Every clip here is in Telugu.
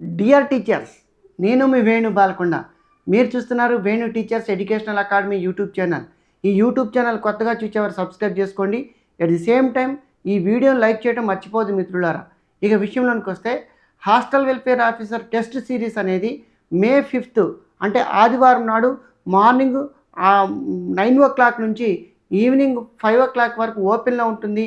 డియర్ టీచర్స్ నేను మీ వేణు బాలకొండ. మీరు చూస్తున్నారు Venu teachers educational academy YouTube channel ఈ యూట్యూబ్ ఛానల్ కొత్తగా చూసేవారు సబ్స్క్రైబ్ చేసుకోండి. అట్ ది సేమ్ టైం ఈ వీడియోని లైక్ చేయడం మర్చిపోదు మిత్రులారా. ఇక విషయంలోనికి వస్తే hostel welfare officer test series అనేది మే ఫిఫ్త్ అంటే ఆదివారం నాడు మార్నింగ్ నైన్ ఓ క్లాక్ నుంచి ఈవినింగ్ ఫైవ్ ఓ క్లాక్ వరకు ఓపెన్లో ఉంటుంది.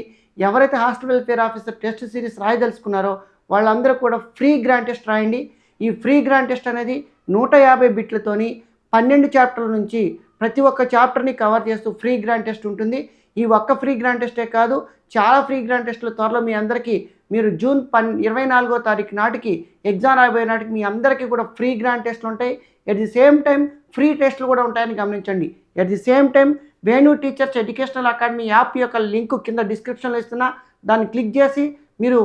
ఎవరైతే hostel welfare officer test series రాయదలుచుకున్నారో వాళ్ళందరూ కూడా ఫ్రీ గ్రాండ్ టెస్ట్ రాయండి. ఈ ఫ్రీ గ్రాంటెస్ట్ అనేది నూట యాభై బిట్లతోని పన్నెండు చాప్టర్ల నుంచి ప్రతి ఒక్క చాప్టర్ని కవర్ చేస్తూ ఫ్రీ గ్రాంటెస్ట్ ఉంటుంది. ఈ ఒక్క ఫ్రీ గ్రాంటెస్టే కాదు చాలా ఫ్రీ గ్రాండ్ టెస్టులు త్వరలో మీ అందరికీ మీరు జూన్ పన్ ఇరవై నాలుగో తారీఖు నాటికి ఎగ్జామ్ రాబోయే నాటికి మీ అందరికీ కూడా ఫ్రీ గ్రాండ్ టెస్ట్లు ఉంటాయి. At the same time free టెస్ట్లు కూడా ఉంటాయని గమనించండి. At the same time Venu teachers educational academy app యొక్క లింక్ కింద డిస్క్రిప్షన్లో ఇస్తున్నా. దాన్ని క్లిక్ చేసి మీరు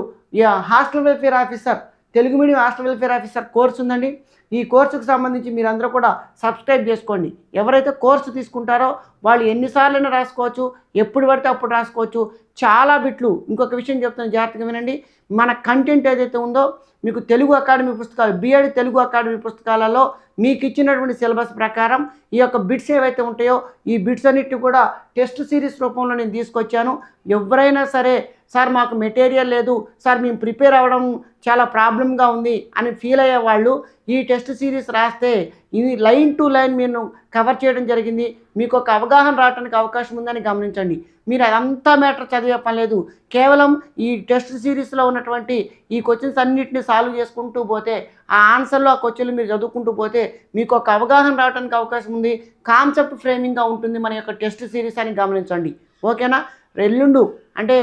hostel welfare officer Telugu medium hostel welfare officer course ఉందండి. ఈ కోర్సుకు సంబంధించి మీరందరూ కూడా సబ్స్క్రైబ్ చేసుకోండి. ఎవరైతే కోర్సు తీసుకుంటారో వాళ్ళు ఎన్నిసార్లైనా రాసుకోవచ్చు ఎప్పుడు పడితే అప్పుడు రాసుకోవచ్చు. చాలా బిట్లు. ఇంకొక విషయం చెప్తాను జాగ్రత్తగా వినండి. మన కంటెంట్ ఏదైతే ఉందో మీకు తెలుగు అకాడమీ పుస్తకాలు బీఎడ్ తెలుగు అకాడమీ పుస్తకాలలో మీకు ఇచ్చినటువంటి సిలబస్ ప్రకారం ఈ యొక్క బిట్స్ ఏవైతే ఉంటాయో ఈ బిట్స్ అన్నిటి కూడా టెస్ట్ సిరీస్ రూపంలో నేను తీసుకొచ్చాను. ఎవరైనా సరే సార్ మాకు మెటీరియల్ లేదు. సార్ మేము ప్రిపేర్ అవ్వడం చాలా ప్రాబ్లంగా ఉంది అని ఫీల్ అయ్యే వాళ్ళు ఈ టెస్ట్ సిరీస్ రాస్తే ఇది లైన్ టు లైన్ మీరు కవర్ చేయడం జరిగింది. మీకు ఒక అవగాహన రావడానికి అవకాశం ఉందని గమనించండి. మీరు అదంతా మ్యాటర్ చదివే పని లేదు. కేవలం ఈ టెస్ట్ సిరీస్లో ఉన్నటువంటి ఈ క్వశ్చన్స్ అన్నిటిని సాల్వ్ చేసుకుంటూ పోతే ఆ ఆన్సర్లో ఆ క్వశ్చన్లు మీరు చదువుకుంటూ పోతే మీకు ఒక అవగాహన రావడానికి అవకాశం ఉంది. కాన్సెప్ట్ ఫ్రేమింగ్గా ఉంటుంది మన యొక్క టెస్ట్ సిరీస్ అని గమనించండి. ఓకేనా? ఎల్లుండు అంటే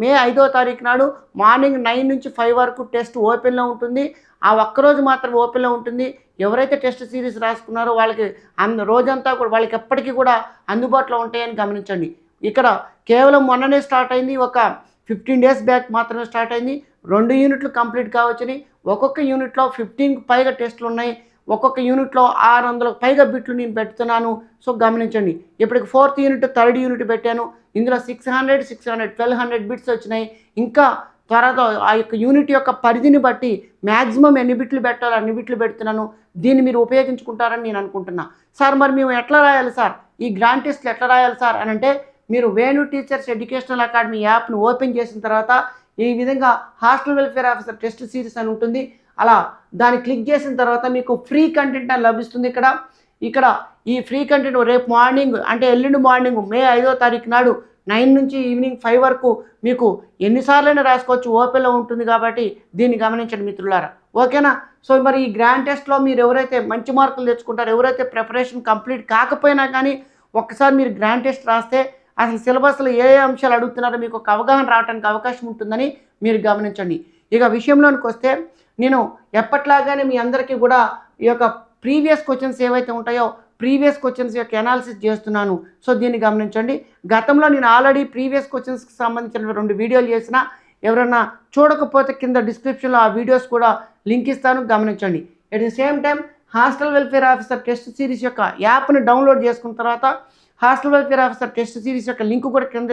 మే ఐదో తారీఖు నాడు మార్నింగ్ నైన్ నుంచి ఫైవ్ వరకు టెస్ట్ ఓపెన్లో ఉంటుంది. ఆ ఒక్కరోజు మాత్రం ఓపెన్లో ఉంటుంది. ఎవరైతే టెస్ట్ సిరీస్ రాసుకున్నారో వాళ్ళకి అంద రోజంతా కూడా వాళ్ళకి ఎప్పటికీ కూడా అందుబాటులో ఉంటాయని గమనించండి. ఇక్కడ కేవలం మొన్ననే స్టార్ట్ అయింది. ఒక ఫిఫ్టీన్ డేస్ బ్యాక్ మాత్రమే స్టార్ట్ అయింది. రెండు యూనిట్లు కంప్లీట్ కావచ్చని ఒక్కొక్క యూనిట్లో ఫిఫ్టీన్కి పైగా టెస్టులు ఉన్నాయి ఒక్కొక్క యూనిట్లో ఆరు వందలకు పైగా బిట్లు నేను పెడుతున్నాను. సో గమనించండి. ఇప్పటికి ఫోర్త్ యూనిట్ థర్డ్ యూనిట్ పెట్టాను. ఇందులో six hundred six hundred twelve hundred bits వచ్చినాయి. ఇంకా త్వరగా ఆ యొక్క యూనిట్ యొక్క పరిధిని బట్టి మ్యాక్సిమం ఎన్ని బిట్లు పెట్టాలో అన్ని బిట్లు పెడుతున్నాను. దీన్ని మీరు ఉపయోగించుకుంటారని నేను అనుకుంటున్నా. సార్ మరి మేము ఎట్లా రాయాలి సార్? ఈ గ్రాండ్ టెస్ట్లు ఎట్లా రాయాలి సార్? అని అంటే మీరు వేణు టీచర్స్ ఎడ్యుకేషనల్ అకాడమీ యాప్ను ఓపెన్ చేసిన తర్వాత ఈ విధంగా hostel welfare officer test series అని ఉంటుంది. అలా దాన్ని క్లిక్ చేసిన తర్వాత మీకు ఫ్రీ కంటెంట్ అని లభిస్తుంది ఇక్కడ. ఇక్కడ ఈ ఫ్రీ కంటెంట్ రేపు మార్నింగ్ అంటే ఎల్లుండి మార్నింగ్ మే ఐదో తారీఖు నాడు నైన్ నుంచి ఈవినింగ్ ఫైవ్ వరకు మీకు ఎన్నిసార్లైనా రాసుకోవచ్చు. ఓపెన్లో ఉంటుంది కాబట్టి దీన్ని గమనించండి మిత్రులారా. ఓకేనా? సో మరి ఈ గ్రాండ్ టెస్ట్లో మీరు ఎవరైతే మంచి మార్కులు తెచ్చుకుంటారో ఎవరైతే ప్రిపరేషన్ కంప్లీట్ కాకపోయినా కానీ ఒక్కసారి మీరు గ్రాండ్ టెస్ట్ రాస్తే అసలు సిలబస్లో ఏ ఏ అంశాలు అడుగుతున్నారో మీకు ఒక అవగాహన రావడానికి అవకాశం ఉంటుందని మీరు గమనించండి. ఇక విషయంలోనికి వస్తే నేను ఎప్పట్లాగానే మీ అందరికీ కూడా ఈ యొక్క ప్రీవియస్ క్వశ్చన్స్ ఏవైతే ఉంటాయో ప్రీవియస్ క్వశ్చన్స్ యొక్క అనాలిసిస్ చేస్తున్నాను. సో దీన్ని గమనించండి. గతంలో నేను ఆల్రెడీ ప్రీవియస్ క్వశ్చన్స్కి సంబంధించిన రెండు వీడియోలు చేసిన ఎవరైనా చూడకపోతే కింద డిస్క్రిప్షన్లో ఆ వీడియోస్ కూడా లింక్ ఇస్తాను గమనించండి. At the same time hostel welfare officer test series యొక్క యాప్ని డౌన్లోడ్ చేసుకున్న తర్వాత hostel welfare officer test series యొక్క లింక్ కూడా కింద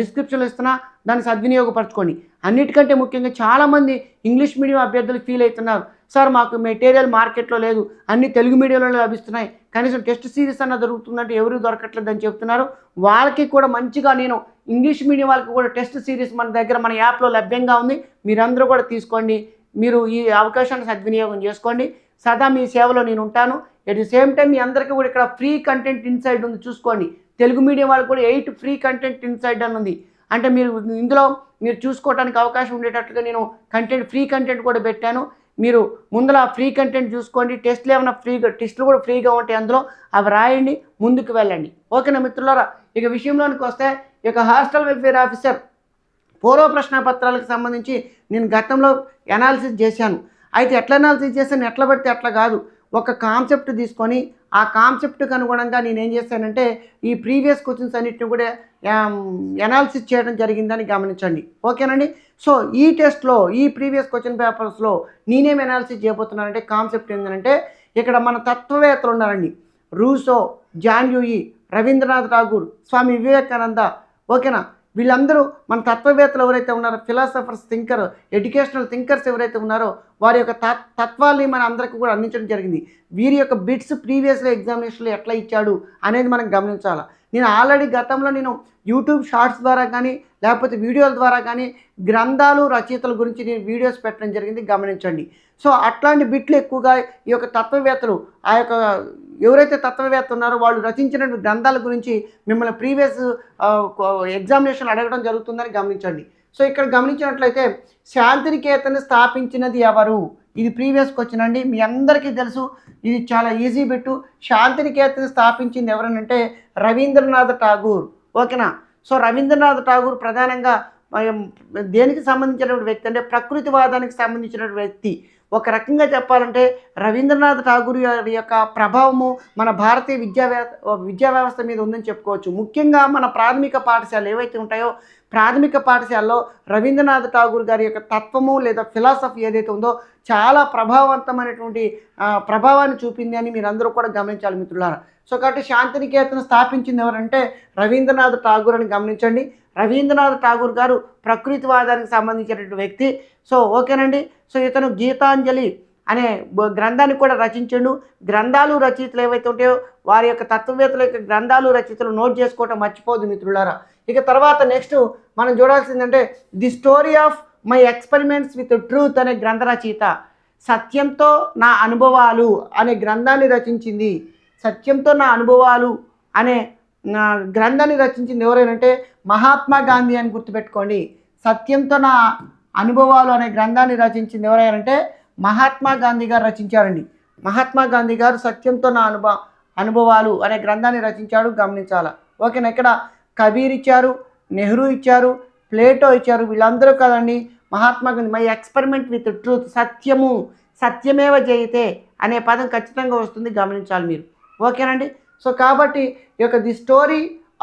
డిస్క్రిప్షన్లో ఇస్తున్నా. దాన్ని సద్వినియోగపరచుకోండి. అన్నిటికంటే ముఖ్యంగా చాలామంది ఇంగ్లీష్ మీడియం అభ్యర్థులు ఫీల్ అవుతున్నారు. సార్ మాకు మెటీరియల్ మార్కెట్లో లేదు. అన్ని తెలుగు మీడియంలో లభిస్తున్నాయి. కనీసం టెస్ట్ సిరీస్ అన్న దొరుకుతుందంటే ఎవరు దొరకట్లేదని చెప్తున్నారు. వాళ్ళకి కూడా మంచిగా నేను ఇంగ్లీష్ మీడియం వాళ్ళకి కూడా టెస్ట్ సిరీస్ మన దగ్గర మన యాప్లో లభ్యంగా ఉంది. మీరందరూ కూడా తీసుకోండి. మీరు ఈ అవకాశాన్ని సద్వినియోగం చేసుకోండి. సదా మీ సేవలో నేను ఉంటాను. ఎట్ ది సేమ్ టైం మీ అందరికీ కూడా ఇక్కడ ఫ్రీ కంటెంట్ ఇన్సైడ్ ఉంది. చూసుకోండి. తెలుగు మీడియం వాళ్ళకి కూడా ఎయిట్ ఫ్రీ కంటెంట్ ఇన్సైడ్ అని ఉంది. అంటే మీరు ఇందులో మీరు చూసుకోవడానికి అవకాశం ఉండేటట్లుగా నేను కంటెంట్ ఫ్రీ కంటెంట్ కూడా పెట్టాను. మీరు ముందర ఫ్రీ కంటెంట్ చూసుకోండి. టెస్ట్లు ఏమైనా ఫ్రీగా టెస్ట్లు కూడా ఫ్రీగా ఉంటాయి అందులో. అవి రాయండి ముందుకు వెళ్ళండి. ఓకేనా మిత్రులారా? ఇక విషయంలోనికి వస్తే ఇక హాస్టల్ వెల్ఫేర్ ఆఫీసర్ పూర్వ ప్రశ్న పత్రాలకు సంబంధించి నేను గతంలో అనాలిసిస్ చేశాను. అయితే ఎట్లా అనాలిసిస్ చేశాను? ఎట్లా పడితే అట్లా కాదు. ఒక కాన్సెప్ట్ తీసుకొని ఆ కాన్సెప్ట్కి అనుగుణంగా నేను ఏం చేశానంటే ఈ ప్రీవియస్ క్వశ్చన్స్ అన్నిటిని కూడా um, ఎనాలిసిస్ చేయడం జరిగిందని గమనించండి. ఓకేనండి? సో ఈ టెస్ట్లో ఈ ప్రీవియస్ క్వశ్చన్ పేపర్స్లో నేనేం ఎనాలిసిస్ చేయబోతున్నానంటే కాన్సెప్ట్ ఏంటంటే ఇక్కడ మన తత్వవేత్తలు ఉన్నారండి. Rousseau John Dewey Rabindranath Tagore Swami Vivekananda. ఓకేనా? వీళ్ళందరూ మన తత్వవేత్తలు ఎవరైతే ఉన్నారో ఫిలాసఫర్స్ థింకర్ ఎడ్యుకేషనల్ థింకర్స్ ఎవరైతే ఉన్నారో వారి యొక్క తత్ తత్వాల్ని మన అందరికీ కూడా అందించడం జరిగింది. వీరి యొక్క బిట్స్ ప్రీవియస్లో ఎగ్జామినేషన్లో ఎట్లా ఇచ్చాడు అనేది మనం గమనించాలి. నేను ఆల్రెడీ గతంలో నేను యూట్యూబ్ షార్ట్స్ ద్వారా కానీ లేకపోతే వీడియోల ద్వారా కానీ గ్రంథాలు రచయితల గురించి నేను వీడియోస్ పెట్టడం జరిగింది గమనించండి. సో అట్లాంటి బిట్లు ఎక్కువగా ఈ యొక్క తత్వవేత్తలు ఆ యొక్క ఎవరైతే తత్వవేత్త ఉన్నారో వాళ్ళు రచించిన గ్రంథాల గురించి మిమ్మల్ని ప్రీవియస్ ఎగ్జామినేషన్ అడగడం జరుగుతుందని గమనించండి. సో ఇక్కడ గమనించినట్లయితే శాంతినికేతన్ స్థాపించినది ఎవరు? ఇది ప్రీవియస్ క్వశ్చన్ అండి. మీ అందరికీ తెలుసు. ఇది చాలా ఈజీ బిట్టు. శాంతినికేతన్ స్థాపించింది ఎవరనంటే రవీంద్రనాథ్ ఠాగూర్. ఓకేనా? సో రవీంద్రనాథ్ ఠాగూర్ ప్రధానంగా దేనికి సంబంధించినటువంటి వ్యక్తి అంటే ప్రకృతివాదానికి సంబంధించినటువంటి వ్యక్తి. ఒక రకంగా చెప్పాలంటే రవీంద్రనాథ్ ఠాగూర్ గారి యొక్క ప్రభావము మన భారతీయ విద్యా విద్యా వ్యవస్థ మీద ఉందని చెప్పుకోవచ్చు. ముఖ్యంగా మన ప్రాథమిక పాఠశాలలు ఏవైతే ఉంటాయో ప్రాథమిక పాఠశాలలో రవీంద్రనాథ్ ఠాగూర్ గారి యొక్క తత్వము లేదా ఫిలాసఫీ ఏదైతే ఉందో చాలా ప్రభావవంతమైనటువంటి ప్రభావాన్ని చూపింది అని మీరందరూ కూడా గమనించాలి మిత్రులారా. సో కాబట్టి శాంతినికేతను స్థాపించింది ఎవరంటే రవీంద్రనాథ్ ఠాగూర్ అని గమనించండి. రవీంద్రనాథ్ ఠాగూర్ గారు ప్రకృతివాదానికి సంబంధించినటువంటి వ్యక్తి. సో ఓకేనండి. సో ఇతను గీతాంజలి అనే గ్రంథాన్ని కూడా రచించండు. గ్రంథాలు రచయితలు ఏవైతే ఉంటాయో వారి యొక్క తత్వవేత్తల యొక్క గ్రంథాలు రచయితలు నోట్ చేసుకోవటం మర్చిపోదు మిత్రులారా. ఇక తర్వాత నెక్స్ట్ మనం చూడాల్సిందంటే the story of my experiments with truth అనే గ్రంథ రచయిత. సత్యంతో నా అనుభవాలు అనే గ్రంథాన్ని రచించింది. సత్యంతో నా అనుభవాలు అనే గ్రంథాన్ని రచించింది ఎవరైనంటే మహాత్మా గాంధీ అని గుర్తుపెట్టుకోండి. సత్యంతో నా అనుభవాలు అనే గ్రంథాన్ని రచించింది ఎవరైనంటే మహాత్మా గాంధీ గారు రచించారండి. మహాత్మా గాంధీ గారు సత్యంతో నా అనుభవ అనుభవాలు అనే గ్రంథాన్ని రచించాడు గమనించాల? ఓకేనా? ఇక్కడ కబీర్ ఇచ్చారు నెహ్రూ ఇచ్చారు ప్లేటో ఇచ్చారు వీళ్ళందరూ కదండి Mahatma Gandhi. My experiment with truth సత్యము సత్యమేవ జయితే అనే పదం ఖచ్చితంగా వస్తుంది గమనించాలి మీరు. ఓకేనండి? సో కాబట్టి ఈ యొక్క the story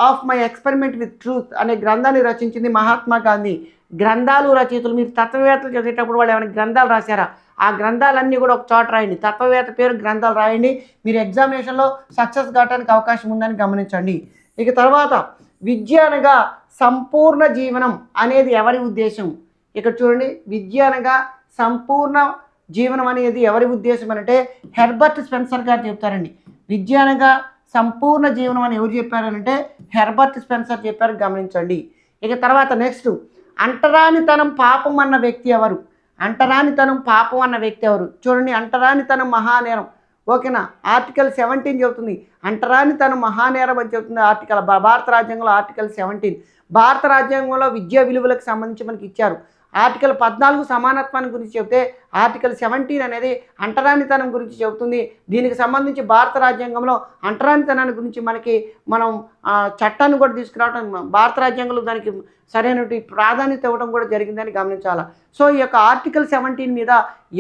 of my experiment with truth అనే గ్రంథాన్ని రచించింది మహాత్మా గాంధీ. గ్రంథాలు రచయితలు మీరు తత్వవేత్తలు చదివేటప్పుడు వాళ్ళు ఏమైనా గ్రంథాలు రాశారా? ఆ గ్రంథాలన్నీ కూడా ఒక చోట రాయండి. తత్వవేత్త పేరు గ్రంథాలు రాయండి. మీరు ఎగ్జామినేషన్లో సక్సెస్ కావడానికి అవకాశం ఉందని గమనించండి. ఇక తర్వాత విద్య అనగా సంపూర్ణ జీవనం అనేది ఎవరి ఉద్దేశం? ఇక్కడ చూడండి. విద్య అనగా సంపూర్ణ జీవనం అనేది ఎవరి ఉద్దేశం అంటే హెర్బర్ట్ స్పెన్సర్ గారు చెప్తారండి. విద్య అనగా సంపూర్ణ జీవనం అని ఎవరు చెప్పారంటే హెర్బర్ట్ స్పెన్సర్ చెప్పారు గమనించండి. ఇక తర్వాత నెక్స్ట్ అంటరానితనం పాపం అన్న వ్యక్తి ఎవరు? అంటరానితనం పాపం అన్న వ్యక్తి ఎవరు? చూడండి అంటరానితనం మహానేరం. ఓకేనా? ఆర్టికల్ సెవెంటీన్ చెబుతుంది. అంటరానితనం మహానేరం అని చెబుతుంది ఆర్టికల్ భారత రాజ్యాంగంలో ఆర్టికల్ సెవెంటీన్. భారత రాజ్యాంగంలో విద్యా విలువలకు సంబంధించి మనకి ఇచ్చారు. ఆర్టికల్ పద్నాలుగు సమానత్వాన్ని గురించి చెబితే ఆర్టికల్ సెవెంటీన్ అనేది అంటరానితనం గురించి చెబుతుంది. దీనికి సంబంధించి భారత రాజ్యాంగంలో అంటరానితనాన్ని గురించి మనకి మనం చట్టాన్ని కూడా తీసుకురావడం భారత రాజ్యాంగంలో దానికి సరైనటువంటి ప్రాధాన్యత ఇవ్వడం కూడా జరిగిందని గమనించాలి. సో ఈ యొక్క ఆర్టికల్ సెవెంటీన్ మీద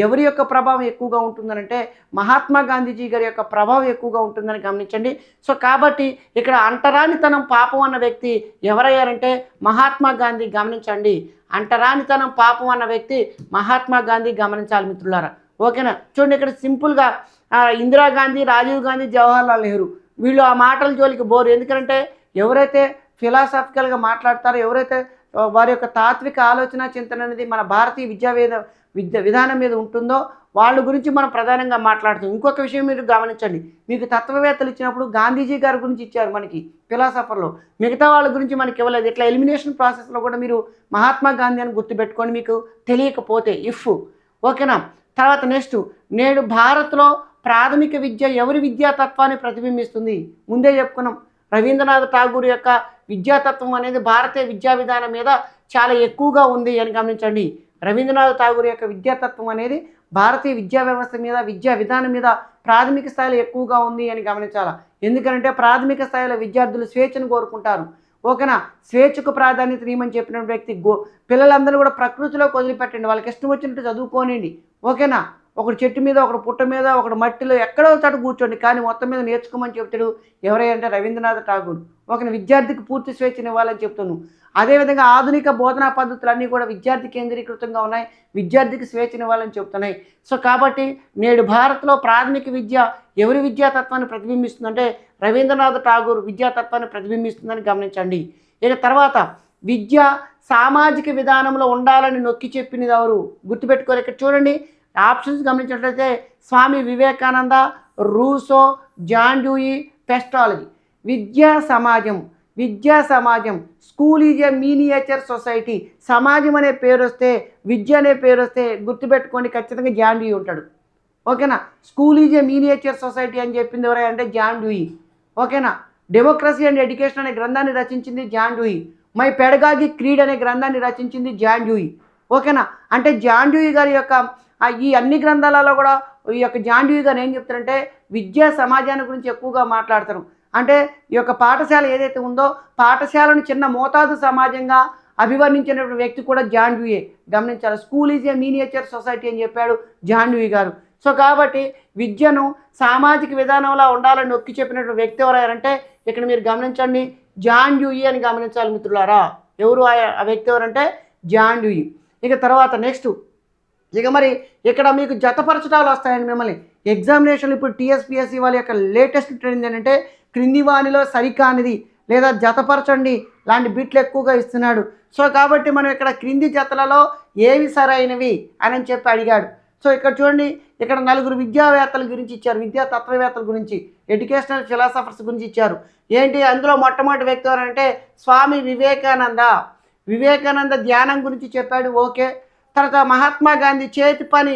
ఎవరి యొక్క ప్రభావం ఎక్కువగా ఉంటుందనంటే మహాత్మా గాంధీజీ గారి యొక్క ప్రభావం ఎక్కువగా ఉంటుందని గమనించండి. సో కాబట్టి ఇక్కడ అంటరానితనం పాపం అన్న వ్యక్తి ఎవరయ్యారంటే మహాత్మా గాంధీ గమనించండి. అంటరానితనం పాపం అన్న వ్యక్తి మహాత్మా గాంధీ గమనించాలి మిత్రులారా. ఓకేనా? చూడండి ఇక్కడ సింపుల్గా ఇందిరాగాంధీ రాజీవ్ గాంధీ జవహర్లాల్ నెహ్రూ వీళ్ళు ఆ మాటల జోలికి బోరు. ఎందుకంటే ఎవరైతే ఫిలాసాఫికల్గా మాట్లాడతారో ఎవరైతే వారి యొక్క తాత్విక ఆలోచన చింతన అనేది మన భారతీయ విద్యా విద్య విధానం మీద ఉంటుందో వాళ్ళ గురించి మనం ప్రధానంగా మాట్లాడుతాం. ఇంకొక విషయం మీరు గమనించండి. మీకు తత్వవేత్తలు ఇచ్చినప్పుడు గాంధీజీ గారి గురించి ఇచ్చారు మనకి ఫిలాసఫర్లో. మిగతా వాళ్ళ గురించి మనకి ఇవ్వలేదు. ఇట్లా ఎలిమినేషన్ ప్రాసెస్లో కూడా మీరు మహాత్మా గాంధీ అని గుర్తుపెట్టుకొని మీకు తెలియకపోతే ఇఫ్ ఓకేనా తర్వాత నెక్స్ట్ నేడు భారత్లో ప్రాథమిక విద్య ఎవరి విద్యాతత్వాన్ని ప్రతిబింబిస్తుంది? ముందే చెప్పుకున్నాం. రవీంద్రనాథ్ ఠాగూర్ యొక్క విద్యాతత్వం అనేది భారతీయ విద్యా విధానం మీద చాలా ఎక్కువగా ఉంది అని గమనించండి. రవీంద్రనాథ్ ఠాగూర్ యొక్క విద్యాతత్వం అనేది భారతీయ విద్యా వ్యవస్థ మీద విద్యా విధానం మీద ప్రాథమిక స్థాయిలో ఎక్కువగా ఉంది అని గమనించాలి? ఎందుకంటే ప్రాథమిక స్థాయిలో విద్యార్థులు స్వేచ్ఛను కోరుకుంటారు. ఓకేనా? స్వేచ్ఛకు ప్రాధాన్యత ఇవ్వమని చెప్పిన వ్యక్తి గో పిల్లలందరూ కూడా ప్రకృతిలో వదిలిపెట్టండి. వాళ్ళకి ఇష్టం వచ్చినట్టు చదువుకోనండి ఓకేనా? ఒకడు చెట్టు మీద ఒకడు పుట్ట మీద ఒకడు మట్టిలో ఎక్కడో చోట కూర్చోండి. కానీ మొత్తం మీద నేర్చుకోమని చెప్తాడు ఎవరైనా రవీంద్రనాథ్ ఠాగూర్. ఒక విద్యార్థికి పూర్తి స్వేచ్ఛను ఇవ్వాలని చెప్తాను అదేవిధంగా ఆధునిక బోధనా పద్ధతులన్నీ కూడా విద్యార్థి కేంద్రీకృతంగా ఉన్నాయి. విద్యార్థికి స్వేచ్ఛనివ్వాలని చెప్తున్నాయి. సో కాబట్టి నేడు భారత్లో ప్రాథమిక విద్య ఎవరి విద్యాతత్వాన్ని ప్రతిబింబిస్తుందంటే రవీంద్రనాథ్ ఠాగూర్ విద్యాతత్వాన్ని ప్రతిబింబిస్తుందని గమనించండి. ఇక తర్వాత విద్య సామాజిక విధానంలో ఉండాలని నొక్కి చెప్పినది ఎవరు? గుర్తుపెట్టుకోరు ఇక్కడ చూడండి. ఆప్షన్స్ గమనించినట్లయితే Swami Vivekananda Rousseau John Dewey Pestalozzi విద్యా సమాజం విద్యా సమాజం school is a miniature society. సమాజం అనే పేరు వస్తే విద్య అనే పేరు వస్తే గుర్తుపెట్టుకోండి ఖచ్చితంగా జాన్ ఉంటాడు. ఓకేనా? School is a miniature society అని చెప్పింది ఎవరైనా అంటే జాన్ డ్యూయి ఓకేనా? డెమోక్రసీ అండ్ ఎడ్యుకేషన్ అనే గ్రంథాన్ని రచించింది John Dewey my pedagogic creed అనే గ్రంథాన్ని రచించింది జాన్ డ్యూయి ఓకేనా? అంటే జాన్ డ్యూయి గారి యొక్క ఈ అన్ని గ్రంథాలలో కూడా ఈ యొక్క జాన్ డ్యూయి గారు ఏం చెప్తారంటే విద్యా సమాజాన్ని గురించి ఎక్కువగా మాట్లాడతారు. అంటే ఈ యొక్క పాఠశాల ఏదైతే ఉందో పాఠశాలను చిన్న మోతాదు సమాజంగా అభివర్ణించినటువంటి వ్యక్తి కూడా జాన్ డ్యూయే గమనించాలి? School is a miniature society అని చెప్పాడు జాన్ డ్యూయి గారు. సో కాబట్టి విద్యను సామాజిక విధానంలో ఉండాలని నొక్కి చెప్పినటువంటి వ్యక్తి ఎవరంటే ఇక్కడ మీరు గమనించండి జాన్ డ్యూయి అని గమనించాలి మిత్రులారా. ఎవరు ఆ- ఆ వ్యక్తి ఎవరంటే? John Dewey. ఇక తర్వాత నెక్స్ట్. ఇక మరి ఇక్కడ మీకు జతపరచటాలు వస్తాయండి మిమ్మల్ని. ఎగ్జామినేషన్ ఇప్పుడు టీఎస్పిఎస్సి వాళ్ళ యొక్క లేటెస్ట్ ట్రెండ్ ఏంటంటే క్రింది వాణిలో సరికానిది లేదా జతపరచండి లాంటి బిట్లు ఎక్కువగా ఇస్తున్నాడు. సో కాబట్టి మనం ఇక్కడ క్రింది జతలలో ఏవి సరైనవి అని చెప్పి అడిగాడు. సో ఇక్కడ చూడండి ఇక్కడ నలుగురు విద్యావేత్తల గురించి ఇచ్చారు విద్యా తత్వవేత్తల గురించి ఎడ్యుకేషనల్ ఫిలాసఫర్స్ గురించి ఇచ్చారు. ఏంటి అందులో మొట్టమొదటి వ్యక్తి ఎవరంటే స్వామి వివేకానంద. వివేకానంద ధ్యానం గురించి చెప్పాడు ఓకే. తర్వాత మహాత్మా గాంధీ చేతి పని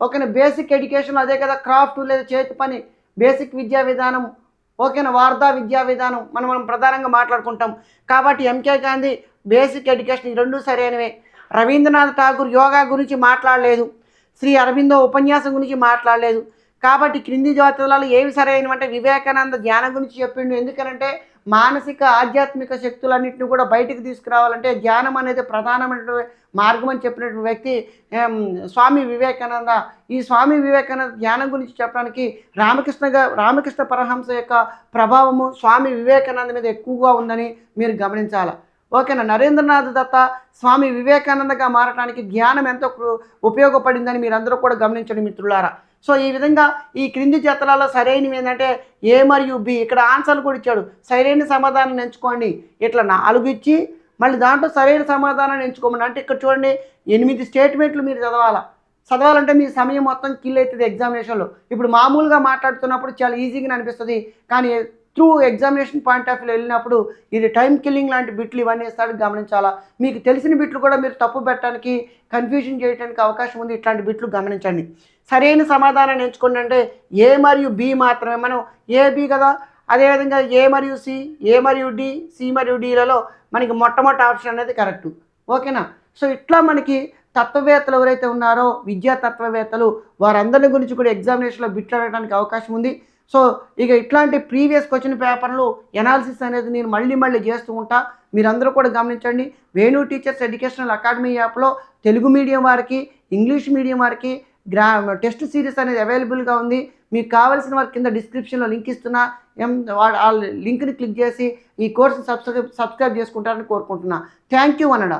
ఓకేనా బేసిక్ ఎడ్యుకేషన్ అదే కదా క్రాఫ్ట్ లేదా చేతి పని బేసిక్ విద్యా విధానం ఓకేనా వార్తా విద్యా విధానం మనం మనం ప్రధానంగా మాట్లాడుకుంటాం. కాబట్టి ఎంకే గాంధీ బేసిక్ ఎడ్యుకేషన్ ఈ రెండు సరైనవే. రవీంద్రనాథ్ ఠాగూర్ యోగా గురించి మాట్లాడలేదు. శ్రీ అరవిందో ఉపన్యాసం గురించి మాట్లాడలేదు. కాబట్టి క్రింది జాతీయాలు ఏవి సరైనవంటే వివేకానంద ధ్యానం గురించి చెప్పిండు. ఎందుకనంటే మానసిక ఆధ్యాత్మిక శక్తులన్నింటినీ కూడా బయటికి తీసుకురావాలంటే ధ్యానం అనేది ప్రధానమైన మార్గం అని చెప్పినటువంటి వ్యక్తి స్వామి వివేకానంద. ఈ స్వామి వివేకానంద ధ్యానం గురించి చెప్పడానికి రామకృష్ణ రామకృష్ణ పరహంస యొక్క ప్రభావము స్వామి వివేకానంద మీద ఎక్కువగా ఉందని మీరు గమనించాలి? ఓకేనా? నరేంద్రనాథ్ దత్త స్వామి వివేకానందగా మారటానికి ధ్యానం ఎంతో ఉపయోగపడిందని మీరందరూ కూడా గమనించండి మిత్రులారా. సో ఈ విధంగా ఈ క్రింది జతలలో సరైనవి ఏంటంటే ఏ మరియు బి ఇక్కడ ఆన్సర్లు కూడా ఇచ్చాడు. సరైన సమాధానం ఎంచుకోండి. ఇట్లా నాలుగు ఇచ్చి మళ్ళీ దాంట్లో సరైన సమాధానాన్ని ఎంచుకోమని. అంటే ఇక్కడ చూడండి ఎనిమిది స్టేట్మెంట్లు మీరు చదవాలా? చదవాలంటే మీ సమయం మొత్తం కిల్ అవుతుంది ఎగ్జామినేషన్లో. ఇప్పుడు మామూలుగా మాట్లాడుతున్నప్పుడు చాలా ఈజీగా అనిపిస్తుంది. కానీ through examination point of view వెళ్ళినప్పుడు ఇది టైం కిల్లింగ్ లాంటి బిట్లు ఇవన్నీ ఇస్తాడు గమనించాలా? మీకు తెలిసిన బిట్లు కూడా మీరు తప్పు పెట్టడానికి కన్ఫ్యూజన్ చేయడానికి అవకాశం ఉంది. ఇట్లాంటి బిట్లు గమనించండి. సరైన సమాధానాన్ని ఎంచుకోండి అంటే ఏ మరియు బి మాత్రమే. మనం ఏ బి కదా? అదేవిధంగా ఏ మరియు సి ఏ మరియు డి సి మరియు డిలలో మనకి మొట్టమొదటి ఆప్షన్ అనేది కరెక్ట్. ఓకేనా? సో ఇట్లా మనకి తత్వవేత్తలు ఎవరైతే ఉన్నారో విద్యా తత్వవేత్తలు వారందరి గురించి కూడా ఎగ్జామినేషన్లో బిట్లు అడగడానికి అవకాశం ఉంది. సో ఇక ఇట్లాంటి ప్రీవియస్ క్వశ్చన్ పేపర్లు ఎనాలిసిస్ అనేది నేను మళ్ళీ మళ్ళీ చేస్తూ ఉంటా. మీరందరూ కూడా గమనించండి. వేణు టీచర్స్ ఎడ్యుకేషనల్ అకాడమీ యాప్లో తెలుగు మీడియం వారికి ఇంగ్లీష్ మీడియం వారికి గ్రా టెస్ట్ సిరీస్ అనేది అవైలబుల్గా ఉంది. మీకు కావాల్సిన వారి కింద డిస్క్రిప్షన్లో లింక్ ఇస్తున్నా. ఎం ఆ లింక్ని క్లిక్ చేసి ఈ కోర్సు సబ్స్క్రైబ్ సబ్స్క్రైబ్ చేసుకుంటారని కోరుకుంటున్నా. Thank you అనడా